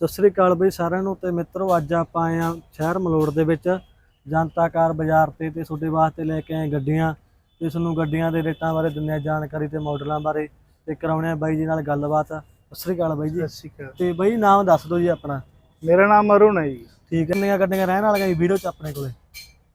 ਸਤਿ ਸ੍ਰੀ ਅਕਾਲ ਬਈ ਸਾਰਿਆਂ ਨੂੰ ਤੇ ਮਿੱਤਰੋ ਅੱਜ ਆਪਾਂ ਆਏ ਆ ਸ਼ਹਿਰ ਮਲੋੜ ਦੇ ਵਿੱਚ ਜਨਤਾ ਕਾਰ ਬਾਜ਼ਾਰ ਤੇ ਤੇ ਤੁਹਾਡੇ ਵਾਸਤੇ ਲੈ ਕੇ ਆਏ ਗੱਡੀਆਂ। ਤੇ ਤੁਹਾਨੂੰ ਗੱਡੀਆਂ ਦੇ ਰੇਟਾਂ ਬਾਰੇ ਦਿੰਦੇ ਆ ਜਾਣਕਾਰੀ ਤੇ ਮਾਡਲਾਂ ਬਾਰੇ ਤੇ ਕਰਾਉਣੇ ਆ ਬਾਈ ਜੀ ਨਾਲ ਗੱਲਬਾਤ। ਸਤਿ ਸ੍ਰੀ ਅਕਾਲ ਬਾਈ ਜੀ। ਸਤਿ ਸ਼੍ਰੀ ਅਕਾਲ। ਤੇ ਬਾਈ ਨਾਮ ਦੱਸ ਦਿਓ ਜੀ ਆਪਣਾ। ਮੇਰਾ ਨਾਮ ਅਰੁਣ ਹੈ ਜੀ। ਠੀਕ ਹੈ ਕਿੰਨੀਆਂ ਗੱਡੀਆਂ ਰਹਿਣ ਵਾਲੀਆਂ ਜੀ? ਵੀਡੀਓ ਚ ਆਪਣੇ ਕੋਲੇ।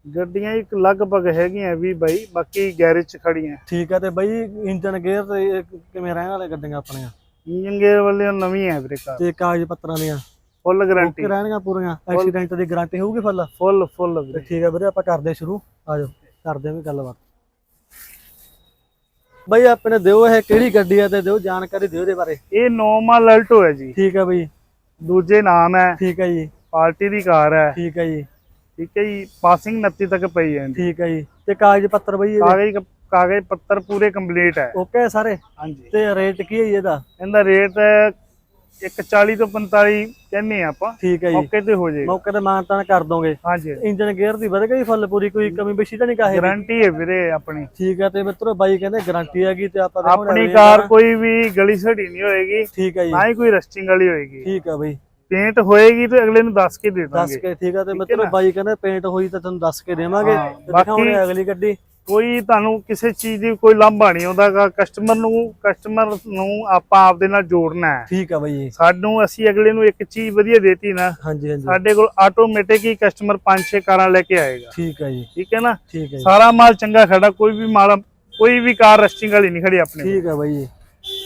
ਗੱਡੀਆਂ ਇੱਕ ਲਗਭਗ ਹੈਗੀਆਂ ਵੀ ਬਾਈ ਬਾਕੀ ਗੈਰੇਜ 'ਚ ਖੜੀਆਂ ਠੀਕ ਹੈ ਤੇ ਬਾਈ ਇੰਜਨ ਗੇਅਰ ਤੇ ਕਿਵੇਂ ਰਹਿਣ ਵਾਲੀਆਂ ਗੱਡੀਆਂ ਆਪਣੀਆਂ? ਇੰਜਨ ਗੇਅਰ ਵਾਲੀਆਂ ਨਵੀਆਂ ਹੈ ਵੀਰੇ ਕਾਰ ਤੇ ਕਾਗਜ਼ ਪੱਤਰਾਂ ਦੀਆਂ। ਫੁੱਲ ਗਾਰੰਟੀ ਕਿ ਰਹਿਣਗੀਆਂ ਪੂਰੀਆਂ। ਐਕਸੀਡੈਂਟ ਦੀ ਗਾਰੰਟੀ ਹੋਊਗੀ ਫੁੱਲ? ਫੁੱਲ ਫੁੱਲ ਵੀਰੇ। ਠੀਕ ਹੈ ਵੀਰੇ ਆਪਾਂ ਕਰਦੇ ਸ਼ੁਰੂ। ਆ ਜਾਓ ਕਰਦੇ ਆਂ ਵੀ ਗੱਲਬਾਤ। ਬਈ ਆਪਣੇ ਦਿਓ ਇਹ ਕਿਹੜੀ ਗੱਡੀ ਹੈ ਤੇ ਦਿਓ ਜਾਣਕਾਰੀ ਦਿਓ ਇਹਦੇ ਬਾਰੇ। ਇਹ ਨੋਮਾ ਲਲਟੋ ਹੈ ਜੀ। ਠੀਕ ਹੈ ਬਈ। ਦੂਜੇ ਨਾਮ ਹੈ ਠੀਕ ਹੈ ਜੀ। ਪਾਰਟੀ ਦੀ ਕਾਰ ਹੈ ਠੀਕ ਹੈ ਜੀ। ਠੀਕ ਹੈ ਜੀ। ਪਾਸਿੰਗ 29 ਤੱਕ ਪਈ ਹੈ। ਠੀਕ ਹੈ ਜੀ। ਤੇ ਕਾਗਜ਼ ਪੱਤਰ ਬਈ ਇਹਦੇ? ਕਾਗਜ਼ ਕਾਗਜ਼ ਪੱਤਰ ਪੂਰੇ ਕੰਪਲੀਟ ਹੈ। ਓਕੇ ਸਾਰੇ? ਹਾਂਜੀ। ਤੇ ਰੇਟ ਕੀ ਹੈ ਜੀ ਇਹਦਾ? ਇਹਦਾ ਰੇਟ 140 ਤੋਂ 45 ਕਹਿੰਦੇ ਆ ਆਪਾਂ। ਠੀਕ ਹੈ ਜੀ। ਮੌਕੇ ਤੇ ਹੋ ਜਾਏਗਾ। ਮੌਕੇ ਤੇ ਮਾਨਤਾਨ ਕਰ ਦੋਗੇ। ਹਾਂਜੀ। ਇੰਜਨ ਗੇਅਰ ਦੀ ਵਧ ਗਈ ਫੁੱਲ ਪੂਰੀ? ਕੋਈ ਕਮੀ ਬੇਸ਼ੀ ਤਾਂ ਨਹੀਂ ਕਾਹੇ? ਗਾਰੰਟੀ ਹੈ ਵੀਰੇ ਆਪਣੀ। ਠੀਕ ਹੈ ਤੇ ਮਿੱਤਰੋ ਬਾਈ ਕਹਿੰਦੇ ਗਾਰੰਟੀ ਹੈਗੀ ਤੇ ਆਪਾਂ ਆਪਣੀ ਆ ਕਾਰ ਕੋਈ ਵੀ ਗਲੀ ਸੜੀ ਨਹੀਂ ਹੋਏਗੀ ਠੀਕ ਹੈ ਜੀ। ਨਾ ਹੀ ਕੋਈ ਰਸਟਿੰਗ ਵਾਲੀ ਹੋਏਗੀ। ਠੀਕ ਹੈ ਬਈ। ਪੇਂਟ ਹੋਏਗੀ ਤੇ ਅਗਲੇ ਨੂੰ ਦੱਸ ਕੇ ਦੇ ਦੱਸ ਦਾਂਗੇ। ਕੇ ਠੀਕ ਹੈ ਤੇ ਮਿੱਤਰੋ ਬਾਈ ਕਹਿੰਦੇ ਪੇਂਟ ਹੋਈ ਤਾਂ ਤੁਹਾਨੂੰ ਦੱਸ ਕੇ ਦੇਵਾਂਗੇ। ਦਿਖਾਉਣੇ ਆ ਅਗਲੀ ਗੱਡੀ। ਕੋਈ ਤੁਹਾਨੂੰ ਕਿਸੇ ਚੀਜ਼ ਦੀ ਕੋਈ ਲਾਂਭਾ ਨਹੀਂ ਆਉਂਦਾਗਾ ਕਸਟਮਰ ਨੂੰ ਕਸਟਮਰ ਨੂੰ ਆਪਾਂ ਆਪਦੇ ਨਾਲ ਜੋੜਨਾ ਹੈ। ਠੀਕ ਆ ਬਾਈ ਜੀ। ਸਾਨੂੰ ਅਸੀਂ ਅਗਲੇ ਨੂੰ ਇੱਕ ਚੀਜ਼ ਵਧੀਆ ਦੇਤੀ ਨਾ ਹਾਂਜੀ ਹਾਂਜੀ। ਸਾਡੇ ਕੋਲ ਆਟੋਮੈਟਿਕ ਹੀ ਕਸਟਮਰ 5-6 ਕਾਰਾਂ ਲੈ ਕੇ ਆਏਗਾ। ਠੀਕ ਆ ਜੀ। ਠੀਕ ਹੈ ਨਾ? ਠੀਕ ਹੈ ਸਾਰਾ ਮਾਲ ਚੰਗਾ ਖੜਾ ਕੋਈ ਵੀ ਮਾਲ ਕੋਈ ਵੀ ਕਾਰ ਰਸਟਿੰਗ ਵਾਲੀ ਨਹੀਂ ਖੜੀ ਆਪਣੇ ਠੀਕ ਆ ਬਾਈ ਜੀ।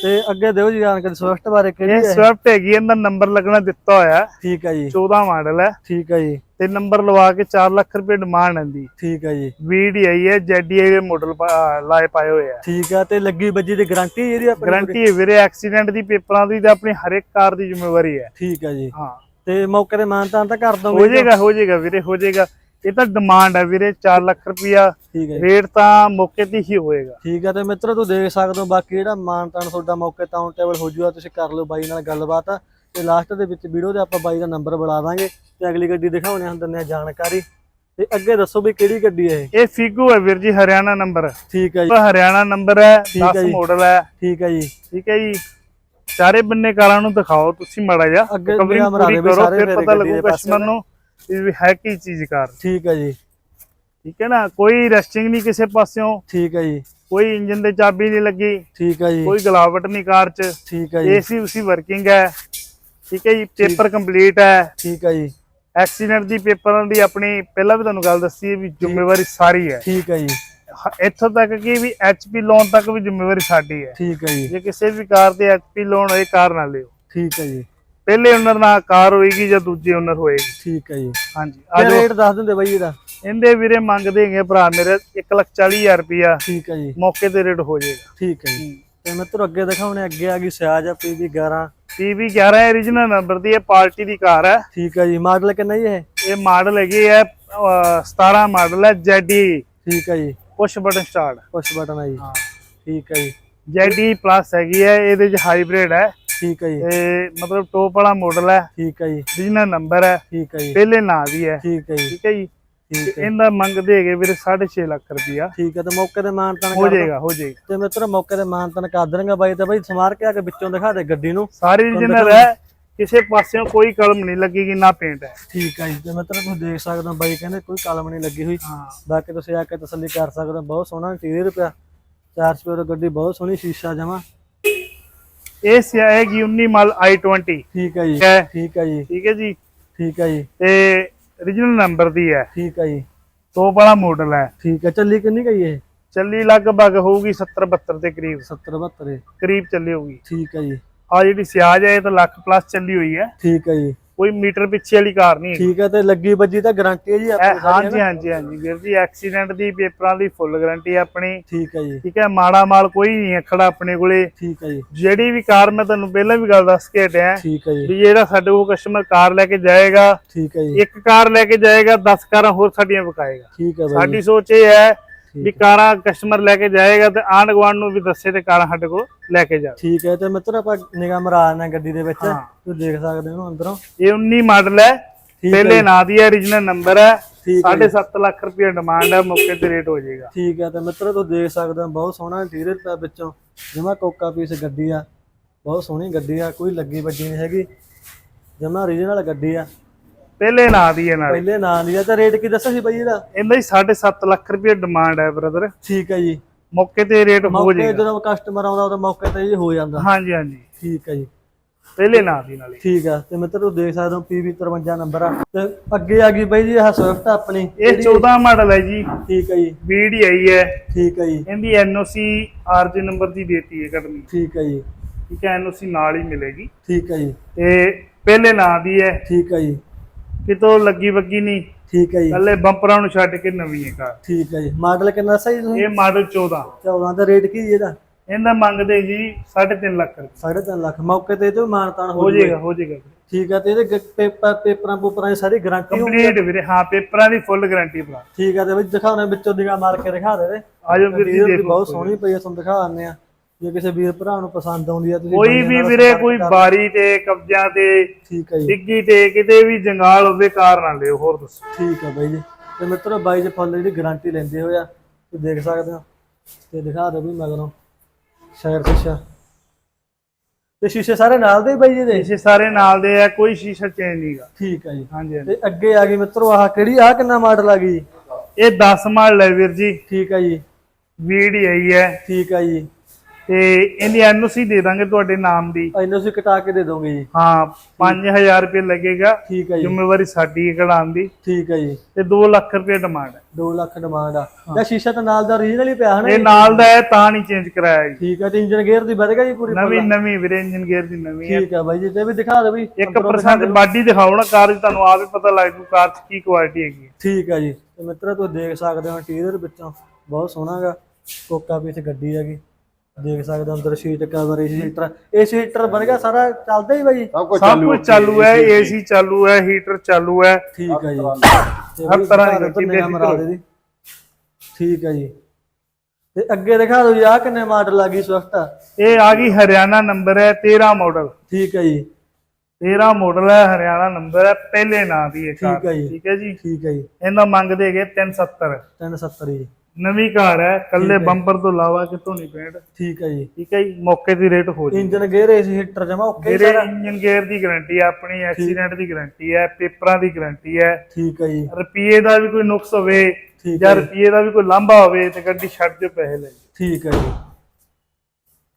ਤੇ ਅੱਗੇ ਦਿਓ ਜੀ ਜਾਣਕਾਰੀ ਸਵਿਫਟ ਬਾਰੇ ਕਿਹੜੀ ਇਹ ਹੈ? ਸਵਿਫਟ ਹੈਗੀ ਇਹਦਾ ਨੰਬਰ ਲੱਗਣਾ ਦਿੱਤਾ ਹੋਇਆ। ਹੈ। ਠੀਕ ਆ ਜੀ। 14 ਮਾਡਲ ਹੈ। ਠੀਕ ਆ ਜੀ। ਤੇ ਨੰਬਰ ਲਵਾ ਕੇ 4 ਲੱਖ ਰੁਪਏ ਡਿਮਾਂਡ ਆਂਦੀ ਠੀਕ ਆ ਜੀ। VDI ਹੈ ZDI ਦੇ ਮਾਡਲ ਲਾਏ ਪਾਏ ਹੋਏ ਆ। ਠੀਕ ਆ ਤੇ ਲੱਗੀ ਬੱਜੀ ਦੀ ਗਾਰੰਟੀ ਇਹਦੀ ਆਪਣੀ ਗਾਰੰਟੀ ਹੈ ਵੀਰੇ ਐਕਸੀਡੈਂਟ ਦੀ ਪੇਪਰਾਂ ਦੀ ਤੇ ਆਪਣੀ ਹਰ ਇੱਕ ਕਾਰ ਦੀ ਜ਼ਿੰਮੇਵਾਰੀ ਹੈ। ਠੀਕ ਆ ਜੀ। ਹਾਂ। ਤੇ ਮੌਕੇ ਤੇ ਮਾਨਤਾਨ ਤਾਂ ਕਰ ਹੋ ਦੋਗੇ ਜਾਏਗਾ ਹੋ ਜਾਏਗਾ ਵੀਰੇ ਹੋ ਜਾਏਗਾ। ਇਹ ਤਾਂ ਡਿਮਾਂਡ ਹੈ ਵੀਰੇ 4 ਲੱਖ ਹੈ ਜੀ। ਰੇਟ ਤਾਂ ਮੌਕੇ ਤੇ ਹੀ ਹੋਏਗਾ। ਠੀਕ ਆ ਤੇ ਮਿੱਤਰੋ ਤੂੰ ਦੇਖ ਸਕਦੇ ਹੋ ਬਾਕੀ ਜਿਹੜਾ ਮਾਨਤਾਨ ਤੁਹਾਡਾ ਮੌਕੇ ਤਾਂ ਟੇਬਲ ਹੋ ਜੂਗਾ ਤੁਸੀਂ ਕਰ ਲਿਓ ਬਾਈ ਨਾਲ ਗੱਲਬਾਤ। ਤੇ ਲਾਸਟ ਦੇ ਵਿੱਚ ਵੀਡੀਓ ਦੇ ਆਪਾਂ ਬਾਈ ਦਾ ਨੰਬਰ ਬੁਲਾ ਦਾਂਗੇ ਤੇ ਅਗਲੀ ਗੱਡੀ ਦਿਖਾਉਣੇ ਹਨ ਦਿੰਦੇ ਆ ਜਾਣਕਾਰੀ। ਤੇ ਅੱਗੇ ਦੱਸੋ ਵੀ ਕਿਹੜੀ ਗੱਡੀ ਹੈ ਇਹ? ਇਹ ਫੀਗੋ ਹੈ ਵੀਰ ਜੀ ਹਰਿਆਣਾ ਨੰਬਰ ਠੀਕ ਆ ਜੀ। ਹਰਿਆਣਾ ਨੰਬਰ ਹੈ ਠੀਕ ਹੈ 10 ਜੀ। ਮਾਡਲ ਹੈ। ਠੀਕ ਆ ਜੀ। ਠੀਕ ਹੈ ਜੀ। ਚਾਰੇ ਬੰਨੇ ਕਾਰਾਂ ਨੂੰ ਦਿਖਾਓ ਤੁਸੀਂ ਮਾੜਾ ਜਿਹਾ। ਅੱਗੇ Covering ਨਿਗਾਹ ਮਰਾ ਪੂਰੀ ਦੇ ਵੀ ਕਰੋ, ਸਾਰੇ ਫਿਰ ਪਤਾ ਗੱਡੀ ਦੇ ਲੱਗੂ ਪਾਸੇ ਕਸਟਮਰ ਨੂੰ ਵੀ ਹੈ ਕੀ ਚੀਜ਼ ਕਾਰ। ਠੀਕ ਆ ਜੀ। ਠੀਕ ਹੈ ਨਾ? ਕੋਈ ਰੈਸਟਿੰਗ ਨਹੀਂ ਕਿਸੇ ਪਾਸਿਓਂ। ਠੀਕ ਆ ਜੀ। ਕੋਈ ਇੰਜਨ ਤੇ ਚਾਬੀ ਨਹੀਂ ਲੱਗੀ। ਠੀਕ ਆ ਜੀ। ਕੋਈ ਗਲਾਵਟ ਨਹੀਂ ਕਾਰ 'ਚ। ਠੀਕ ਆ ਜੀ। ਏਸੀ ਉਸੀ ਵਰਕਿੰਗ ਹੈ। ਠੀਕ ਹੈ ਜੀ ਪੇਪਰ ਕੰਪਲੀਟ ਹੈ। ਠੀਕ ਆ ਜੀ। ਐਕਸੀਡੈਂਟ ਦੀ ਪੇਪਰਾਂ ਦੀ ਆਪਣੀ ਪਹਿਲਾਂ ਵੀ ਤੁਹਾਨੂੰ ਗੱਲ ਦੱਸੀ ਹੈ ਵੀ ਜ਼ਿੰਮੇਵਾਰੀ ਸਾਰੀ ਹੈ। ਠੀਕ ਆ ਜੀ। ਹ- ਇੱਥੋਂ ਤੱਕ ਕਿ ਵੀ ਐਚਪੀ ਲੋਨ ਤੱਕ ਵੀ ਜ਼ਿੰਮੇਵਾਰੀ ਸਾਡੀ ਹੈ। ਠੀਕ ਆ ਜੀ। ਜੇ ਕਿਸੇ ਵੀ ਕਾਰ ਤੇ ਐਚਪੀ ਲੋਨ ਹੋਏ ਕਾਰ ਨਾ ਲਿਓ। ਠੀਕ ਆ ਜੀ। ਪਹਿਲੇ ਓਨਰ ਨਾਲ ਕਾਰ ਹੋਏਗੀ ਜਾਂ ਦੂਜੇ ਓਨਰ ਹੋਏਗੀ। ਠੀਕ ਆ ਜੀ। ਹਾਂਜੀ ਆ ਰੇਟ ਦੱਸ ਦਿੰਦੇ ਬਾਈ ਇਹਦਾ? ਇਹਦੇ ਵੀਰੇ ਮੰਗਦੇ ਹੈਗੇ ਭਰਾ ਮੇਰੇ 140000 ਰੁਪਿਆ ਠੀਕ ਆ ਜੀ। ਮੌਕੇ ਤੇ ਰੇਟ ਹੋ ਜਾਏਗਾ। ਠੀਕ ਆ ਜੀ। ਤੇ ਮਿੱਤਰੋ ਅੱਗੇ ਦਿਖਾਉਣੇ ਅੱਗੇ ਆ ਗਈ ਸਿਆਜ ਆ ਪੀਵੀ 11 PV 11 origignal ਨੰਬਰ ਦੀ ਇਹ ਪਾਰਟੀ ਦੀ ਕਾਰ ਹੈ। ਠੀਕ ਆ ਜੀ ਮਾਡਲ ਕਿੰਨਾ ਜੀ ਇਹ? ਇਹ ਮਾਡਲ ਹੈਗੀ ਹੈ ਅਹ, 17 ਮਾਡਲ ਹੈ ZD ਠੀਕ ਆ ਜੀ। Push button start push button ਆ ਜੀ। ਹਾਂ। ਠੀਕ ਆ ਜੀ। ZD ਪਲੱਸ ਹੈਗੀ ਹੈ ਇਹਦੇ ਚ ਹਾਈਬ੍ਰਿਡ ਹੈ। ਠੀਕ ਆ ਜੀ। ਤੇ ਮਤਲਬ ਟੋਪ ਵਾਲਾ ਮਾਡਲ ਹੈ। ਠੀਕ ਆ ਜੀ। Origignal ਨੰਬਰ ਹੈ। ਠੀਕ ਆ ਜੀ। ਪਹਿਲੇ ਨਾਂ ਦੀ ਹੈ। ਠੀਕ ਆ ਜੀ। ਠੀਕ ਹੈ ਜੀ। ਠੀਕ ਇਹਦਾ ਮੰਗਦੇ ਹੈਗੇ ਵੀਰੇ 6.5 ਲੱਖ ਰੁਪਿਆ ਠੀਕ ਆ ਤੇ ਮੌਕੇ ਤੇ ਮਾਨਤਨ ਹੋ ਜਾਏਗਾ ਹੋ ਜਾਏਗਾ। ਤੇ ਮਿੱਤਰੋ ਮੌਕੇ ਤੇ ਮਾਨਤਨ ਕਰ ਦੇਣਗੇ ਬਾਈ ਤੇ ਬਾਈ ਸਮਾਰ ਕੇ ਆ ਕੇ ਵਿੱਚੋਂ ਦਿਖਾ ਦੇ ਗੱਡੀ ਨੂੰ। ਸਾਰੀ origignal ਹੈ ਕਿਸੇ ਪਾਸਿਓਂ ਕੋਈ ਕਲਮ ਨਹੀਂ ਲੱਗੇਗੀ ਨਾ ਪੇਂਟ ਹੈ। ਠੀਕ ਆ ਜੀ ਤੇ ਮਿੱਤਰੋ ਤੁਸੀਂ ਦੇਖ ਸਕਦੇ ਹੋ ਬਾਈ ਕਹਿੰਦੇ ਕੋਈ ਕਲਮ ਨਹੀਂ ਲੱਗੀ ਹੋਈ। ਹਾਂ। ਬਾਕੀ ਤੁਸੀਂ ਆ ਕੇ ਤਸੱਲੀ ਕਰ ਸਕਦੇ ਹੋ ਬਹੁਤ ਸੋਹਣਾ ਇੰਟੀਰੀਅਰ ਪਿਆ ਚਾਰ ਸਪੇਅਰ ਗੱਡੀ ਬਹੁਤ ਸੋਹਣੀ ਸ਼ੀਸ਼ਾ ਜਮਾ। ਇਹ ਸਿਆਏਗੀ 19 ਮਾਲ i20 ਠੀਕ ਆ ਜੀ ਹੈ। ਠੀਕ ਆ ਜੀ। ਠੀਕ ਹੈ ਜੀ। ਠੀਕ ਆ ਜੀ। ਤੇ origignal ਨੰਬਰ ਦੀ ਹੈ। ਠੀਕ ਆ ਜੀ। ਟੋਪ ਵਾਲਾ ਮਾਡਲ ਹੈ। ਠੀਕ ਆ ਚੱਲੀ ਕਿੰਨੀ ਗਈ ਇਹ? ਚੱਲੀ ਲਗਭਗ ਹੋਊਗੀ 70 72 ਦੇ ਕਰੀਬ। 70 72 ਕਰੀਬ ਚੱਲੀ ਹੋਊਗੀ। ਠੀਕ ਆ ਜੀ। ਆ ਜਿਹੜੀ ਸਿਆਜ ਹੈ ਇਹ ਤਾਂ ਲੱਖ ਪਲੱਸ ਚੱਲੀ ਹੋਈ ਹੈ। ਠੀਕ ਆ ਜੀ। ਕੋਈ ਮੀਟਰ ਪਿੱਛੇ ਵਾਲੀ ਕਾਰ ਨਹੀਂ। ਠੀਕ ਆ ਤੇ ਲੱਗੀ ਵੱਜੀ ਤਾਂ ਗਾਰੰਟੀ ਹੈ ਜੀ ਆਪਣੀ ਹਾਂਜੀ ਹਾਂਜੀ ਹਾਂਜੀ ਵੀਰ ਜੀ ਐਕਸੀਡੈਂਟ ਦੀ ਪੇਪਰਾਂ ਦੀ ਫੁੱਲ ਗਾਰੰਟੀ ਆਪਣੀ। ਠੀਕ ਆ ਜੀ। ਠੀਕ ਹੈ ਮਾੜਾ ਮਾਲ ਕੋਈ ਨਹੀਂ ਹੈ ਖੜਾ ਆਪਣੇ ਕੋਲੇ। ਠੀਕ ਆ ਜੀ। ਜਿਹੜੀ ਵੀ ਕਾਰ ਮੈਂ ਤੁਹਾਨੂੰ ਪਹਿਲਾਂ ਵੀ ਗੱਲ ਦੱਸ ਕੇ ਹਟਿਆ ਠੀਕ ਆ ਜੀ। ਵੀ ਜਿਹੜਾ ਸਾਡੇ ਕੋਲ ਕਸਟਮਰ ਕਾਰ ਲੈ ਕੇ ਜਾਏਗਾ ਠੀਕ ਆ ਜੀ। ਇੱਕ ਕਾਰ ਲੈ ਕੇ ਜਾਏਗਾ 10 ਕਾਰਾਂ ਹੋਰ ਸਾਡੀਆਂ ਵਿਕਾਏਗਾ। ਠੀਕ ਬਾਈ ਸਾਡੀ ਸੋਚ ਇਹ ਹੈ ਵੀ ਕਾਰਾਂ ਕਸਟਮਰ ਲੈ ਕੇ ਜਾਏਗਾ ਤੇ ਆਂਢ ਗੁਆਂਢ ਨੂੰ ਵੀ ਦੱਸੇ ਤੇ ਕਾਰਾਂ ਸਾਡੇ ਕੋਲ ਲੈ ਕੇ ਜਾਵੇ। ਠੀਕ ਹੈ ਤੇ ਮਿੱਤਰ ਆਪਾਂ ਨਿਗਾਹ ਮਰਾ ਨਾ ਗੱਡੀ ਦੇ ਵਿੱਚ। ਤੁਸੀਂ ਦੇਖ ਸਕਦੇ ਹੋ ਅੰਦਰੋਂ। ਇਹ 19 ਮਾਡਲ ਹੈ। ਪਹਿਲੇ ਨਾਂ ਦੀ ਹੈ origignal ਨੰਬਰ ਹੈ। ਠੀਕ ਹੈ 7.5 ਲੱਖ ਰੁਪਏ ਡਿਮਾਂਡ ਹੈ ਮੌਕੇ ਤੇ ਰੇਟ ਹੋ ਜਾਏਗਾ। ਠੀਕ ਹੈ ਤੇ ਮਿੱਤਰੋ ਤੁਸੀਂ ਦੇਖ ਸਕਦੇ ਹੋ ਬਹੁਤ ਸੋਹਣਾ ਇੰਟੀਰੀਅਰ ਪਿਆ ਵਿੱਚੋਂ। ਜਿਵੇਂ ਕੋਕਾ ਪੀਸ ਗੱਡੀ ਆ। ਬਹੁਤ ਸੋਹਣੀ ਗੱਡੀ ਆ ਕੋਈ ਲੱਗੀ ਵੱਜੀ ਨਹੀਂ ਹੈਗੀ। ਜਮਾ ਰੀਜਨਲ ਗੱਡੀ ਆ। ਪਹਿਲੇ ਨਾਂ ਦੀ ਹੈ ਨਾਲ ਪਹਿਲੇ ਨਾਂ ਦੀ ਆ ਤੇ ਰੇਟ ਕੀ ਦੱਸਿਆ ਸੀ ਬਾਈ ਇਹਦਾ? ਇਹਦਾ ਹੀ 7.5 ਲੱਖ ਰੁਪਏ ਡਿਮਾਂਡ ਹੈ ਬ੍ਰਦਰ ਠੀਕ ਹੈ ਜੀ। ਮੌਕੇ ਤੇ ਰੇਟ ਹੋ ਮੌਕੇ ਜਾਏਗਾ। ਜਦੋਂ ਕਸਟਮਰ ਆਉਂਦਾ ਉਹਦਾ ਮੌਕੇ ਤੇ ਇਹ ਹੋ ਜਾਂਦਾ। ਹਾਂਜੀ ਹਾਂਜੀ। ਠੀਕ ਹੈ ਜੀ। ਪਹਿਲੇ ਨਾਂ ਦੀ ਨਾਲੇ ਠੀਕ ਆ। ਤੇ ਮਿੱਤਰੋ ਦੇਖ ਸਕਦੇ ਹੋ PV 53 ਨੰਬਰ ਆ। ਤੇ ਅੱਗੇ ਆ ਗਈ ਬਾਈ ਜੀ ਆਹ ਸਵਿਫਟ ਆਪਣੀ। ਇਹ 14 ਮਾਡਲ ਹੈ ਜੀ। ਠੀਕ ਹੈ ਜੀ। ਵੀਡੀ ਆਈ ਹੈ। ਠੀਕ ਹੈ ਜੀ। ਇਹਦੀ ਐਨਓਸੀ ਆਰਜੀ ਨੰਬਰ ਦੀ ਦੇਤੀ ਹੈ ਕੱਢਣੀ ਠੀਕ ਹੈ ਜੀ। ਠੀਕ ਹੈ ਐਨਓਸੀ ਨਾਲ ਹੀ ਮਿਲੇਗੀ। ਠੀਕ ਹੈ ਜੀ। ਤੇ ਪਹਿਲੇ ਨਾਂ ਦੀ ਹੈ। ਠੀਕ ਹੈ ਜੀ। ਕਿਤੋਂ ਲੱਗੀ ਵੱਗੀ ਨਹੀਂ। ਠੀਕ ਹੈ ਜੀ। ਕੱਲੇ ਬੰਪਰਾਂ ਨੂੰ ਛੱਡ ਕੇ ਨਵੀਂ ਹੈ ਕਾਰ ਠੀਕ ਹੈ ਜੀ। ਮਾਡਲ ਕਿੰਨਾ ਸਹੀ ਤੁਸੀਂ ਇਹ ਮਾਡਲ 14 14 ਦਾ ਰੇਟ ਕੀ ਜੀ ਇਹਦਾ? ਇਹਦਾ ਮੰਗਦੇ ਜੀ 3.5 ਲੱਖ ਰੁਪਏ। 3.5 ਲੱਖ। ਮੌਕੇ ਤੇ ਤੇ ਮਾਨਤਾਨ ਹੋ ਜਾਏਗਾ ਹੋ ਜਾਏਗਾ। ਠੀਕ ਆ ਤੇ ਇਹਦੇ ਪੇਪਰ ਪੇਪਰਾਂ ਪੂਪਰਾਂ ਦੀ ਸਾਰੀ ਗਾਰੰਟੀ ਕੰਪਲੀਟ ਵੀਰੇ ਹਾਂ ਪੇਪਰਾਂ ਦੀ ਫੁੱਲ ਗਾਰੰਟੀ ਭਰਾ। ਠੀਕ ਆ ਤੇ ਵਿੱਚ ਦਿਖਾਉਣੇ ਵਿੱਚੋਂ ਦਿਗਾ ਮਾਰ ਕੇ ਦਿਖਾ ਦੇ ਆਜੋ ਵੀਰ ਜੀ ਬਹੁਤ ਸੋਹਣੀ ਪਈ ਆ ਤੁਹਾਨੂੰ ਦਿਖਾ ਦਿੰਦੇ ਆ। ਜੇ ਕਿਸੇ ਵੀਰ ਭਰਾ ਨੂੰ ਪਸੰਦ ਆਉਂਦੀ ਆ ਤੁਸੀਂ ਕੋਈ ਵੀ ਵੀਰੇ ਕੋਈ ਬਾਰੀ ਤੇ ਕਬਜ਼ਿਆਂ ਤੇ ਠੀਕ ਆ ਜੀ। ਡਿੱਗੀ ਤੇ ਕਿਤੇ ਵੀ ਜੰਗਾਲ ਹੋਵੇ ਕਾਰ ਨਾ ਲਿਓ ਹੋਰ ਦੱਸੋ। ਠੀਕ ਆ ਬਾਈ ਜੀ। ਤੇ ਮਿੱਤਰੋ ਬਾਈ ਜੀ ਫੁੱਲ ਜਿਹੜੀ ਗਾਰੰਟੀ ਲੈਂਦੇ ਹੋਏ ਆ ਤੁਸੀਂ ਦੇਖ ਸਕਦੇ ਹੋ। ਤੇ ਦਿਖਾ ਦਿਓ ਵੀ ਮਗਰੋਂ। ਸ਼ਾਇਰ ਸ਼ੀਸ਼ਾ ਤੇ ਸ਼ੀਸ਼ੇ ਸਾਰੇ ਨਾਲ ਦੇ ਹੀ ਬਾਈ ਜੀ ਦੇ? ਇਸੇ ਸਾਰੇ ਨਾਲ ਦੇ ਆ ਕੋਈ ਸ਼ੀਸ਼ਾ ਚੇਂਜ ਨਹੀਂਗਾ ਠੀਕ ਆ ਜੀ। ਹਾਂਜੀ। ਤੇ ਅੱਗੇ ਆ ਗਈ ਮਿੱਤਰੋ ਆਹ ਕਿਹੜੀ ਆ ਕਿੰਨਾ ਮਾਡਲ ਆ ਗਈ? ਇਹ 10 ਮਾਡਲ ਹੈ ਵੀਰ ਜੀ। ਠੀਕ ਆ ਜੀ। ਵੀਡੀ ਆਈ ਹੈ। ਠੀਕ ਆ ਜੀ। ਤੇ ਇਹਦੀ ਐਨਓਸੀ ਦੇ ਦਾਂਗੇ ਤੁਹਾਡੇ ਨਾਮ ਦੀ। ਅਸੀਂ ਕਟਾ ਕੇ ਦੇ ਦੋਗੇ ਜੀ। ਹਾਂ 5000 ਰੁਪਏ ਲੱਗੇਗਾ। ਠੀਕ ਆ ਜੀ। ਜ਼ਿੰਮੇਵਾਰੀ ਸਾਡੀ ਹੈ ਕਢਾਉਣ ਦੀ। ਠੀਕ ਆ ਜੀ। ਤੇ 2 ਲੱਖ ਰੁਪਏ ਡਿਮਾਂਡ ਹੈ। 2 ਲੱਖ ਡਿਮਾਂਡ ਆ। ਜਾਂ ਸ਼ੀਸ਼ਾ ਤਾਂ ਨਾਲ ਦਾ ਓਰੀਜਨਲ ਹੀ ਪਿਆ ਹਨਾ ਇਹ ਨਾਲ ਦਾ ਹੈ ਤਾਂ ਨਹੀਂ ਚੇਂਜ ਕਰਾਇਆ ਜੀ। ਠੀਕ ਆ ਤੇ ਇੰਜਨ ਗੇਅਰ ਦੀ ਵਧੇਗਾ ਜੀ ਪੂਰੀ ਨਵੀਂ ਨਵੀਂ ਵੀਰੇ ਇੰਜਨ ਗੇਅਰ ਦੀ ਨਵੀਂ ਹੈ। ਠੀਕ ਆ ਬਾਈ ਜੀ ਤੇ ਵੀ ਦਿਖਾ ਦਿਓ ਵੀ 1% ਬਾਡੀ ਦਿਖਾਓ ਨਾ ਕਾਰ ਤੁਹਾਨੂੰ ਆਪ ਹੀ ਪਤਾ ਲੱਗ ਜੂ ਕਾਰ 'ਚ ਕੀ ਕੁਆਲਿਟੀ ਹੈਗੀ ਹੈ। ਠੀਕ ਆ ਜੀ। ਤੇ ਮਿੱਤਰੋ ਤੁਸੀਂ ਦੇਖ ਸਕਦੇ ਹੋ ਇੰਟੀਰੀਅਰ ਵਿੱਚੋਂ। ਬਹੁਤ ਸੋਹਣਾ ਗਾ ਕੋਕਾ ਵਿੱਚ ਗੱਡੀ ਹੈਗੀ। ਦੇਖ ਸਕਦੇ ਹੋ ਅੰਦਰ seat cover AC seater AC seater ਵਰਗਾ ਸਾਰਾ ਚੱਲਦਾ ਹੀ ਬਾਈ। ਸਭ ਕੁਝ ਸਭ ਕੁਝ ਚਾਲੂ ਹੈ ਏਸੀ ਚਾਲੂ ਹੈ ਹੀਟਰ ਚਾਲੂ ਹੈ। ਠੀਕ ਆ ਜੀ। ਤੇ ਹਰ ਤਰ੍ਹਾਂ ਦੀ ਬੇਫਿਕਰ ਮਰਾ ਦੇ ਦੀ। ਠੀਕ ਆ ਜੀ। ਤੇ ਅੱਗੇ ਦਿਖਾ ਦਿਓ ਜੀ ਆ ਕਿੰਨੇ ਮਾਡਲ ਆ ਗਈ ਸਵਿਫਟ ਇਹ ਆ ਗਈ ਹਰਿਆਣਾ ਨੰਬਰ ਹੈ 13 ਮਾਡਲ ਠੀਕ ਆ ਜੀ। 13 ਮਾਡਲ ਹੈ ਹਰਿਆਣਾ ਨੰਬਰ ਹੈ ਪਹਿਲੇ ਨਾਂ ਦੀ ਇਹ ਕਾਰ ਠੀਕ ਹੈ ਜੀ। ਠੀਕ ਹੈ ਜੀ। ਠੀਕ ਆ ਜੀ। ਇਹਦਾ ਮੰਗਦੇ ਹੈਗੇ 370 370 ਜੀ। ਨਵੀਂ ਕਾਰ ਹੈ ਕੱਲੇ ਬੰਪਰ ਤੋਂ ਇਲਾਵਾ ਕਿਤੋਂ ਨਹੀਂ ਪੇਂਟ। ਠੀਕ ਆ ਜੀ। ਠੀਕ ਹੈ ਜੀ ਮੌਕੇ ਦੀ ਰੇਟ ਹੋ ਜੀ ਇੰਜਨ ਗੇਅਰ ਏਸੀ ਹੀਟਰ ਜਮਾ ਓਕੇ ਮੇਰੇ ਇੰਜਨ ਗੇਅਰ ਦੀ ਗਾਰੰਟੀ ਹੈ ਆਪਣੀ ਐਕਸੀਡੈਂਟ ਦੀ ਗਾਰੰਟੀ ਹੈ ਪੇਪਰਾਂ ਦੀ ਗਾਰੰਟੀ ਹੈ। ਠੀਕ ਆ ਜੀ। ਰੁਪਈਏ ਦਾ ਵੀ ਕੋਈ ਨੁਕਸ ਹੋਵੇ ਜਾਂ ਹੈ ਰੁਪਈਏ ਦਾ ਵੀ ਕੋਈ ਲਾਂਭਾ ਹੋਵੇ ਤੇ ਗੱਡੀ ਛੱਡ ਦਿਓ ਪੈਸੇ ਲੈ। ਠੀਕ ਹੈ ਜੀ।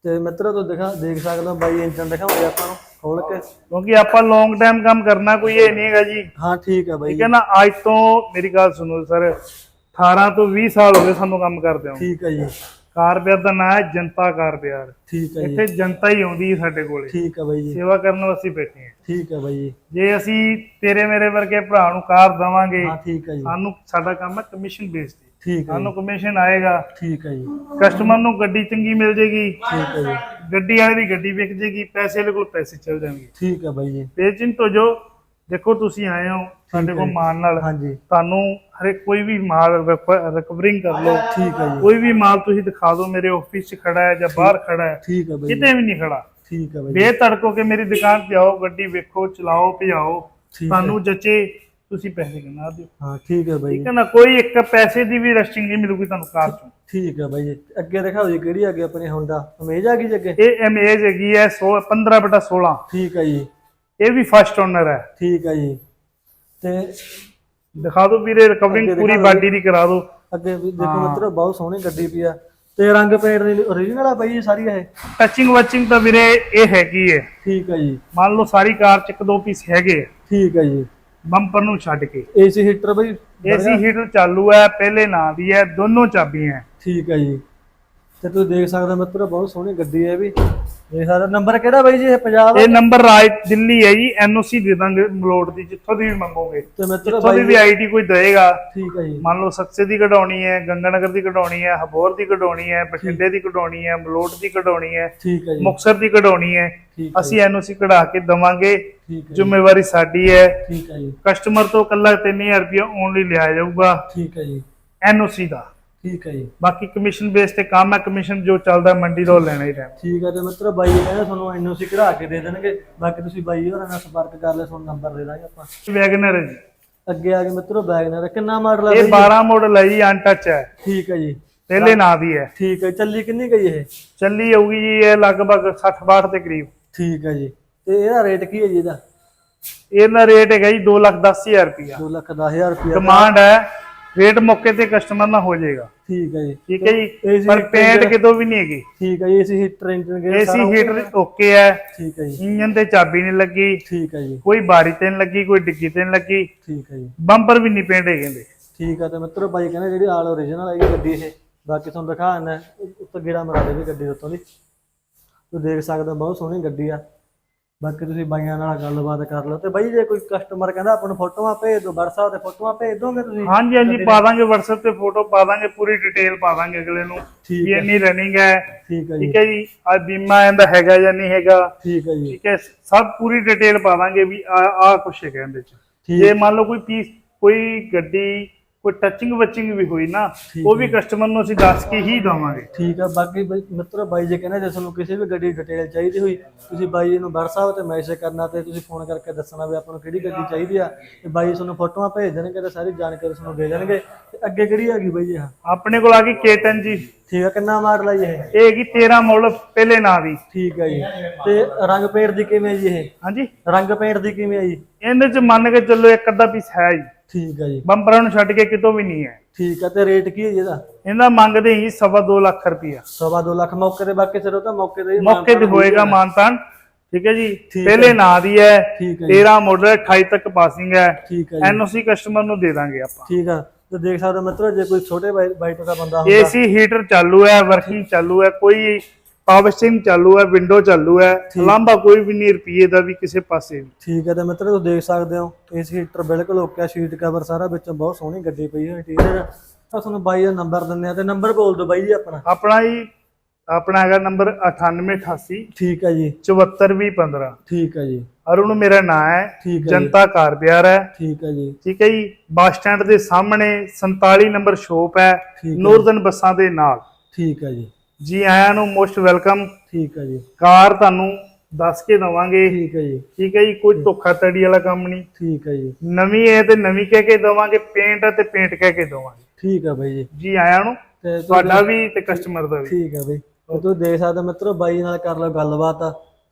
ਤੇ ਮਿੱਤਰੋ ਤੋਂ ਦਿਖਾ ਦੇਖ ਸਕਦੇ ਹੋ ਬਾਈ ਇੰਜਨ ਦਿਖਾਉਂਦੇ ਆਪਾਂ ਨੂੰ ਖੋਲ ਕੇ। ਕਿਉਂਕਿ ਆਪਾਂ ਲੌਂਗ ਟਾਈਮ ਕੰਮ ਕਰਨਾ ਕੋਈ ਇਹ ਨਹੀਂ ਹੈਗਾ ਜੀ। ਹਾਂ ਠੀਕ ਹੈ ਬਾਈ ਠੀਕ ਹੈ ਨਾ ਅੱਜ ਤੋਂ ਮੇਰੀ ਗੱਲ ਸੁਣੋ ਸਰ 18 ਤੋਂ 20 ਸਾਲ ਹੋ ਗਏ ਸਾਨੂੰ ਕੰਮ ਕਰਦੇ ਹਾਂ ਠੀਕ ਹੈ ਜੀ। ਕਾਰ ਪਿਆਰ ਦਾ ਨਾਂ ਹੈ ਜਨਤਾ ਕਾਰ ਪਿਆਰ। ਠੀਕ ਹੈ ਜੀ। ਇੱਥੇ ਜਨਤਾ ਹੀ ਆਉਂਦੀ ਹੈ ਸਾਡੇ ਕੋਲੇ। ਠੀਕ ਹੈ ਬਾਈ ਜੀ। ਸੇਵਾ ਕਰਨ ਵਾਸਤੇ ਬੈਠੇ ਹਾਂ। ਠੀਕ ਹੈ ਬਾਈ ਜੀ। ਜੇ ਅਸੀਂ ਤੇਰੇ ਮੇਰੇ ਵਰਗੇ ਭਰਾ ਨੂੰ ਕਾਰ ਦਵਾਂਗੇ ਹਾਂ ਠੀਕ ਹੈ ਜੀ। ਸਾਨੂੰ ਸਾਡਾ ਕੰਮ ਹੈ ਕਮਿਸ਼ਨ ਬੇਸਡ ਠੀਕ ਹੈ ਸਾਨੂੰ ਕਮਿਸ਼ਨ ਆਏਗਾ। ਠੀਕ ਹੈ ਜੀ। ਕਸਟਮਰ ਨੂੰ ਗੱਡੀ ਚੰਗੀ ਮਿਲ ਜੇਗੀ ਠੀਕ ਹੈ ਜੀ। ਗੱਡੀ ਵਾਲੇ ਦੀ ਗੱਡੀ ਵਿਕ ਜੇਗੀ ਪੈਸੇ ਵਾਲੇ ਕੋਲ ਪੈਸੇ ਚੱਲ ਜਾਣਗੇ। ਠੀਕ ਹੈ ਬਾਈ ਜੀ। ਬੇਚਿੰਤ ਹੋ ਜੋ ਦੇਖੋ ਤੁਸੀਂ ਆਏ ਹੋ ਸਾਡੇ ਕੋਲ ਮਾਲ ਨਾਲ। ਹਾਂਜੀ। ਤੁਹਾਨੂੰ ਹਰੇਕ ਕੋਈ ਵੀ ਮਾਲ ਰਿਕਵਰਿੰਗ ਕਰ ਲਓ। ਠੀਕ ਹੈ ਜੀ। ਕੋਈ ਵੀ ਮਾਲ ਤੁਸੀਂ ਦਿਖਾ ਦਿਓ ਮੇਰੇ ਆਫਿਸ 'ਚ ਖੜਾ ਹੈ ਜਾਂ ਬਾਹਰ ਖੜਾ ਹੈ। ਠੀਕ ਹੈ ਬਾਈ ਕਿਤੇ ਵੀ ਨਹੀਂ ਖੜਾ। ਠੀਕ ਹੈ ਬਾਈ ਬੇਤੜਕੋ ਕੇ ਮੇਰੀ ਦੁਕਾਨ ਤੇ ਆਓ ਗੱਡੀ ਵੇਖੋ ਚਲਾਓ ਭਜਾਓ। ਤੁਹਾਨੂੰ ਜਚੇ ਤੁਸੀਂ ਪੈਸੇ ਗਿਣਾ ਦਿਓ। ਹਾਂ ਠੀਕ ਹੈ ਬਾਈ ਠੀਕ ਹੈ ਨਾ ਕੋਈ ਇੱਕ ਪੈਸੇ ਦੀ ਵੀ ਰਸਟਿੰਗ ਨਹੀਂ ਮਿਲੂਗੀ ਤੁਹਾਨੂੰ ਕਾਰ ਚੋਂ। ਠੀਕ ਹੈ ਬਾਈ ਅੱਗੇ ਦਿਖਾਓ ਜੀ ਕਿਹੜੀ ਅੱਗੇ ਆਪਣੀ ਹੋਂਡਾ ਅਮੇਜ ਆ ਗਈ ਜੀ ਅੱਗੇ? ਇਹ ਇਮੇਜ ਹੈਗੀ ਹੈ 16 15 ਬਟਾ 16 ਠੀਕ ਹੈ ਜੀ। ਇਹ ਵੀ ਫਸਟ ਓਨਰ ਹੈ। ਠੀਕ ਹੈ ਜੀ। ਤੇ ਦਿਖਾ ਦਿਓ ਵੀਰੇ ਰਿਕਵਰਿੰਗ ਪੂਰੀ ਬਾਡੀ ਦੀ ਕਰਾ ਦਿਓ। ਅੱਗੇ ਵੀ ਦੇਖੋ ਮਿੱਤਰੋ ਬਹੁਤ ਸੋਹਣੀ ਗੱਡੀ ਪਈ ਆ। ਤੇ ਰੰਗ ਪੇਂਟ ਦੀ ਓਰੀਜਨਲ ਆ ਬਾਈ ਜੀ ਸਾਰੀ ਇਹ। ਟੱਚਿੰਗ ਵਾਚਿੰਗ ਤਾਂ ਵੀਰੇ ਇਹ ਹੈਗੀ ਹੈ ਠੀਕ ਹੈ ਜੀ। ਮੰਨ ਲਓ ਸਾਰੀ ਕਾਰ ਚ ਇੱਕ ਦੋ ਪੀਸ ਹੈਗੇ। ਆ, ਠੀਕ ਹੈ ਜੀ। ਬੰਪਰ ਨੂੰ ਛੱਡ ਕੇ। ਏਸੀ ਹੀਟਰ ਬਈ ਏਸੀ ਹੀਟਰ ਚਾਲੂ ਹੈ ਪਹਿਲੇ ਨਾਂ ਦੀ ਹੈ ਦੋਨੋਂ ਚਾਬੀਆਂ। ਠੀਕ ਹੈ ਜੀ। ਤੇ ਤੁਸੀਂ ਦੇਖ ਸਕਦੇ ਹੋ ਮਿੱਤਰੋ ਬਹੁਤ ਸੋਹਣੀ ਗੱਡੀ ਹੈ ਵੀ। ਦੇਖ ਸਕਦੇ। ਨੰਬਰ ਕਿਹੜਾ ਬਾਈ ਜੀ ਇਹ ਪੰਜਾਬ ਇਹ ਨੰਬਰ ਰਾਜ ਦਿੱਲੀ ਹੈ ਜੀ ਐਨਓਸੀ ਦੇ ਦਾਂਗੇ ਮਲੋਟ ਦੀ ਜਿੱਥੋਂ ਦੀ ਵੀ ਮੰਗੋਗੇ। ਤੇ ਮਿੱਤਰੋ ਜਿੱਥੋਂ ਦੀ ਬਾਈ ਵੀ ਆਈਡੀ ਕੋਈ ਦੇਏਗਾ ਠੀਕ ਹੈ ਜੀ। ਮੰਨ ਲਓ ਸੱਚੇ ਦੀ ਕਢਾਉਣੀ ਹੈ ਗੰਗਾਨਗਰ ਦੀ ਕਢਾਉਣੀ ਹੈ ਹਬੋਰ ਦੀ ਕਢਾਉਣੀ ਹੈ ਬਠਿੰਡੇ ਦੀ ਕਢਾਉਣੀ ਹੈ ਮਲੋਟ ਦੀ ਕਢਾਉਣੀ ਹੈ ਠੀਕ ਹੈ ਜੀ। ਮੁਕਸਰ ਦੀ ਕਢਾਉਣੀ ਹੈ। ਅਸੀਂ ਐਨਓਸੀ ਕਢਾ ਕੇ ਦਵਾਂਗੇ। ਜ਼ਿੰਮੇਵਾਰੀ ਸਾਡੀ ਹੈ। ਠੀਕ ਹੈ ਜੀ। ਕਸਟਮਰ ਤੋਂ ਕੱਲਾ 3000 ਰੁਪਏ ਓਨਲੀ ਲਿਆ ਜਾਊਗਾ। ਠੀਕ ਹੈ ਜੀ। ਐਨਓਸੀ ਦਾ। ਠੀਕ ਹੈ ਜੀ। ਬਾਕੀ ਕਮਿਸ਼ਨ ਬੇਸ ਤੇ ਕੰਮ ਹੈ ਕਮਿਸ਼ਨ ਜੋ ਚੱਲਦਾ ਮੰਡੀ ਤੋਂ ਲੈਣਾ ਹੀ ਰਹਿਣਾ ਠੀਕ ਹੈ ਤੇ ਮਿੱਤਰੋ ਬਾਈ ਜੀ ਕਹਿੰਦੇ ਤੁਹਾਨੂੰ ਐਨਓਸੀ ਕਢਾ ਕੇ ਦੇ ਦੇਣਗੇ। ਬਾਕੀ ਤੁਸੀਂ ਬਾਈ ਹੋਰਾਂ ਨਾਲ ਸੰਪਰਕ ਕਰ ਲਿਓ ਤੁਹਾਨੂੰ ਨੰਬਰ ਦੇ ਦਾਂਗੇ ਆਪਾਂ। ਵੈਗਨਰ ਹੈ ਜੀ। ਅੱਗੇ ਆ ਗਏ ਮਿੱਤਰੋ ਬੈਗਨਰ ਕਿੰਨਾ ਮਾਡਲ ਆ ਇਹ ਬਾਈ 12 ਮਾਡਲ ਹੈ ਜੀ ਅਨਟੱਚ ਹੈ। ਠੀਕ ਹੈ ਜੀ। ਪਹਿਲੇ ਨਾਂ ਦੀ ਹੈ। ਠੀਕ ਹੈ ਚੱਲੀ ਕਿੰਨੀ ਗਈ ਇਹ? ਚੱਲੀ ਆਊਗੀ ਜੀ ਇਹ ਲਗਭਗ 60 62 ਦੇ ਕਰੀਬ। ਠੀਕ ਹੈ ਜੀ। ਤੇ ਇਹਦਾ ਰੇਟ ਕੀ ਹੈ ਜੀ ਇਹਦਾ? ਇਹਦਾ ਰੇਟ ਹੈਗਾ ਜੀ 210000 ਰੁਪਇਆ। 2 ਲੱਖ 10000 ਰੁਪਏ ਡਿਮਾਂਡ ਹੈ। ਰੇਟ ਮੌਕੇ ਤੇ ਕਸਟਮਰ ਨਾਲ ਹੋ ਜਾਏਗਾ। ਠੀਕ ਹੈ ਜੀ। ਠੀਕ ਹੈ ਜੀ? ਪਰ ਪੇਂਟ ਕਿਤੋਂ ਵੀ ਨਹੀਂ ਹੈਗੀ। ਠੀਕ ਹੈ ਜੀ AC heater engine gear AC heater okay ਹੈ। ਠੀਕ ਹੈ ਜੀ। ਇੰਜਨ ਤੇ ਚਾਬੀ ਨਹੀਂ ਲੱਗੀ। ਠੀਕ ਹੈ ਜੀ। ਕੋਈ ਬਾਰੀ ਤੇ ਨਹੀਂ ਲੱਗੀ ਕੋਈ ਡਿੱਗੀ ਤੇ ਨਹੀਂ ਲੱਗੀ। ਠੀਕ ਹੈ ਜੀ। ਬੰਪਰ ਵੀ ਨਹੀਂ ਪੇਂਟ ਹੈਗੇ ਠੀਕ ਹੈ ਤੇ ਮਿੱਤਰੋ ਬਾਈ ਕਹਿੰਦੇ ਜਿਹੜੀ ਆਲ ਓਰੀਜਨਲ ਹੈਗੀ ਗੱਡੀ ਇਹ ਬਾਕੀ ਤੁਹਾਨੂੰ ਦਿਖਾ ਦਿੰਦਾ ਉੱਤੇ ਗੇੜਾ ਮਰਾ ਦੇ ਵੀ ਗੱਡੀ ਉੱਤੋਂ ਦੀ। ਤੁਸੀਂ ਦੇਖ ਸਕਦੇ ਹੋ ਬਹੁਤ ਸੋਹਣੀ ਗੱਡੀ ਆ। ਬਾਕੀ ਤੁਸੀਂ ਬਾਈਆਂ ਨਾਲ ਗੱਲਬਾਤ ਕਰ ਲਓ ਤੇ ਬਾਈ ਜੇ ਕੋਈ ਕਸਟਮਰ ਕਹਿੰਦਾ ਆਪਾਂ ਨੂੰ ਫੋਟੋਆਂ ਭੇਜ ਦਿਓ WhatsApp ਤੇ ਫੋਟੋਆਂ ਭੇਜ ਦੋਗੇ ਤੁਸੀਂ? ਹਾਂਜੀ ਹਾਂਜੀ ਪਾ ਦਾਂਗੇ WhatsApp ਤੇ ਫੋਟੋ ਪਾ ਦਾਂਗੇ ਪੂਰੀ ਡਿਟੇਲ ਪਾ ਦਾਂਗੇ ਅਗਲੇ ਨੂੰ ਠੀਕ ਵੀ ਇੰਨੀ ਰਨਿੰਗ ਹੈ। ਠੀਕ ਹੈ ਜੀ। ਠੀਕ ਹੈ ਜੀ। ਆ ਬੀਮਾ ਇਹਦਾ ਹੈਗਾ ਜਾਂ ਨਹੀਂ ਹੈਗਾ? ਠੀਕ ਹੈ ਜੀ। ਠੀਕ ਹੈ ਸਭ ਪੂਰੀ ਡਿਟੇਲ ਪਾ ਦਾਂਗੇ ਵੀ ਆ ਆ ਕੁਛ ਹੈਗਾ ਇਹਦੇ ਚ। ਜੇ ਮੰਨ ਲਓ ਕੋਈ ਪੀਸ ਕੋਈ ਗੱਡੀ ਕੋਈ ਟੱਚਿੰਗ ਵੱਚਿੰਗ ਵੀ ਹੋਈ ਨਾ ਉਹ ਵੀ ਕਸਟਮਰ ਨੂੰ ਅਸੀਂ ਦੱਸ ਕੇ ਹੀ ਦਵਾਂਗੇ। ਠੀਕ ਆ ਬਾਕੀ ਬਈ ਮਿੱਤਰੋ ਬਾਈ ਜੇ ਕਹਿੰਦੇ ਜੇ ਤੁਹਾਨੂੰ ਕਿਸੇ ਵੀ ਗੱਡੀ ਡਿਟੇਲ ਚਾਹੀਦੀ ਹੋਈ ਤੁਸੀਂ ਬਾਈ ਜੀ ਨੂੰ WhatsApp ਤੇ ਮੈਸੇਜ ਕਰਨਾ ਤੇ ਤੁਸੀਂ ਫੋਨ ਕਰਕੇ ਦੱਸਣਾ ਵੀ ਆਪਾਂ ਨੂੰ ਕਿਹੜੀ ਗੱਡੀ ਚਾਹੀਦੀ ਆ। ਤੇ ਬਾਈ ਤੁਹਾਨੂੰ ਫੋਟੋਆਂ ਭੇਜ ਦੇਣਗੇ ਤੇ ਸਾਰੀ ਜਾਣਕਾਰੀ ਤੁਹਾਨੂੰ ਦੇ ਦੇਣਗੇ। ਤੇ ਅੱਗੇ ਕਿਹੜੀ ਹੈਗੀ ਬਾਈ ਇਹ? ਆਪਣੇ ਕੋਲ ਆ ਗਈ ਕੇਟਨ ਜੀ। ਠੀਕ ਆ ਕਿੰਨਾ ਮਾਡਲ ਆ ਜੀ ਇਹ? ਇਹ ਹੈਗੀ 13 ਮਾਡਲ ਪਹਿਲੇ ਨਾਂ ਦੀ। ਠੀਕ ਹੈ ਜੀ। ਤੇ ਰੰਗ ਪੇਂਟ ਦੀ ਕਿਵੇਂ ਜੀ ਇਹ? ਹਾਂਜੀ। ਰੰਗ ਪੇਂਟ ਦੀ ਕਿਵੇਂ ਆ ਜੀ? ਇਹਦੇ ਚ ਮੰਨ ਕੇ ਚੱਲੋ ਇੱਕ ਅੱਧਾ ਪੀਸ ਹੈ ਜੀ। ਠੀਕ ਹੈ ਜੀ। ਬੰਪਰਾਂ ਨੂੰ ਛੱਡ ਕੇ ਕਿਤੋਂ ਵੀ ਨਹੀਂ ਹੈ। ਠੀਕ ਆ ਤੇ ਰੇਟ ਕੀ ਹੈ ਜੀ ਇਹਦਾ? ਇਹਦਾ ਮੰਗਦੇ ਹੀ ਸਵਾ ਲੱਖ ਰੁਪਇਆ। ਸਵਾ ਲੱਖ ਮੌਕੇ ਤੇ ਬਾਕੀ ਸਿਰ ਉਹ ਤਾਂ ਮੌਕੇ ਤੇ ਹੀ ਮੌਕੇ ਤੇ ਮਾਨਤਾਨ ਹੋਏਗਾ ਮਾਨਤਾਨ ਠੀਕ ਹੈ ਜੀ? ਠੀਕ ਪਹਿਲੇ ਨਾਂ ਦੀ ਹੈ ਠੀਕ ਹੈ ਜੀ। 13 ਮਾਡਲ 28 ਤੱਕ ਪਾਸਿੰਗ ਹੈ। ਠੀਕ ਹੈ ਜੀ। ਐਨਓਸੀ ਕਸਟਮਰ ਨੂੰ ਦੇ ਦਾਂਗੇ ਆਪਾਂ। ਠੀਕ ਆ ਤੇ ਦੇਖ ਸਕਦੇ ਹੋ ਮਿੱਤਰੋ ਜੇ ਕੋਈ ਛੋਟੇ ਬਾਈ ਬਾਈਕ ਦਾ ਬੰਦਾ ਹੁੰਦਾ। ਏਸੀ ਹੀਟਰ ਚਾਲੂ ਹੈ ਵਰਕਿੰਗ ਚਾਲੂ ਹੈ ਕੋਈ ਪਾਵਰ ਸਟੀਰਿੰਗ ਚਾਲੂ ਹੈ ਵਿੰਡੋ ਚਾਲੂ ਹੈ ਲਾਂਭਾ ਕੋਈ ਵੀ ਨਹੀਂ ਰੁਪਏ ਦਾ ਵੀ ਕਿਸੇ ਪਾਸੇ ਵੀ। ਠੀਕ ਹੈ ਤੇ ਮਿੱਤਰੋ ਤੁਸੀਂ ਦੇਖ ਸਕਦੇ ਹੋ ਇਸ ਹੀਟਰ ਬਿਲਕੁਲ ਓਕੇ ਸ਼ੀਟ ਕਵਰ ਸਾਰਾ ਵਿੱਚੋਂ ਬਹੁਤ ਸੋਹਣੀ ਗੱਡੀ ਪਈ ਹੈ ਇੰਟੀਰੀਅਰ ਤਾਂ ਤੁਹਾਨੂੰ ਬਾਈ ਦਾ ਨੰਬਰ ਦਿੰਦੇ ਆ ਤੇ ਨੰਬਰ ਬੋਲ ਦਿਓ ਬਾਈ ਜੀ ਆਪਣਾ। ਆਪਣਾ ਹੀ ਆਪਣਾ ਹੈਗਾ ਨੰਬਰ 9888 ਠੀਕ ਹੈ ਜੀ। 742015 ਠੀਕ ਹੈ ਜੀ। ਅਰੁਣ ਮੇਰਾ ਨਾਮ ਹੈ ਠੀਕ ਹੈ ਜੀ। ਜਨਤਾ ਕਾਰ ਪਿਆਰ ਹੈ। ਠੀਕ ਹੈ ਜੀ। ਠੀਕ ਹੈ ਜੀ ਬੱਸ ਸਟੈਂਡ ਦੇ ਸਾਹਮਣੇ 47 ਨੰਬਰ ਸ਼ੋਪ ਹੈ ਨੂਰਦਨ ਬੱਸਾਂ ਦੇ ਨਾਲ। ਠੀਕ ਹੈ ਜੀ। ਜੀ ਆਇਆਂ ਨੂੰ ਮੋਸਟ ਵੈਲਕਮ। ਠੀਕ ਹੈ ਜੀ। ਕਾਰ ਤੁਹਾਨੂੰ ਦੱਸ ਕੇ ਦਵਾਂਗੇ। ਠੀਕ ਹੈ ਜੀ। ਠੀਕ ਹੈ ਜੀ ਕੋਈ ਧੋਖਾਧੜੀ ਵਾਲਾ ਕੰਮ ਨਹੀਂ। ਠੀਕ ਹੈ ਜੀ। ਨਵੀਂ ਹੈ ਤੇ ਨਵੀਂ ਕਹਿ ਕੇ ਦਵਾਂਗੇ ਪੇਂਟ ਹੈ ਤੇ ਪੇਂਟ ਕਹਿ ਕੇ ਦਵਾਂਗੇ। ਠੀਕ ਹੈ ਬਾਈ ਜੀ। ਜੀ ਆਇਆਂ ਨੂੰ ਤੁਹਾਡਾ ਵੀ ਤੇ ਕਸਟਮਰ ਦਾ ਵੀ। ਠੀਕ ਹੈ ਬਈ। ਤੇ ਤੁਸੀਂ ਦੇਖ ਸਕਦੇ ਮਿੱਤਰੋ ਬਾਈ ਨਾਲ ਕਰ ਲਓ ਗੱਲਬਾਤ।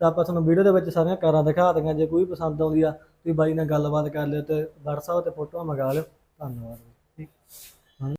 ਤਾਂ ਆਪਾਂ ਤੁਹਾਨੂੰ ਵੀਡੀਓ ਦੇ ਵਿੱਚ ਸਾਰੀਆਂ ਕਾਰਾਂ ਦਿਖਾ ਦਿੰਗੇ ਜੇ ਕੋਈ ਪਸੰਦ ਆਉਂਦੀ ਆ ਤੁਸੀਂ ਬਾਈ ਨਾਲ ਗੱਲਬਾਤ ਕਰ ਲਿਓ ਤੇ WhatsApp ਤੇ ਫੋਟੋਆਂ ਮੰਗਾ ਲਿਓ। ਧੰਨਵਾਦ।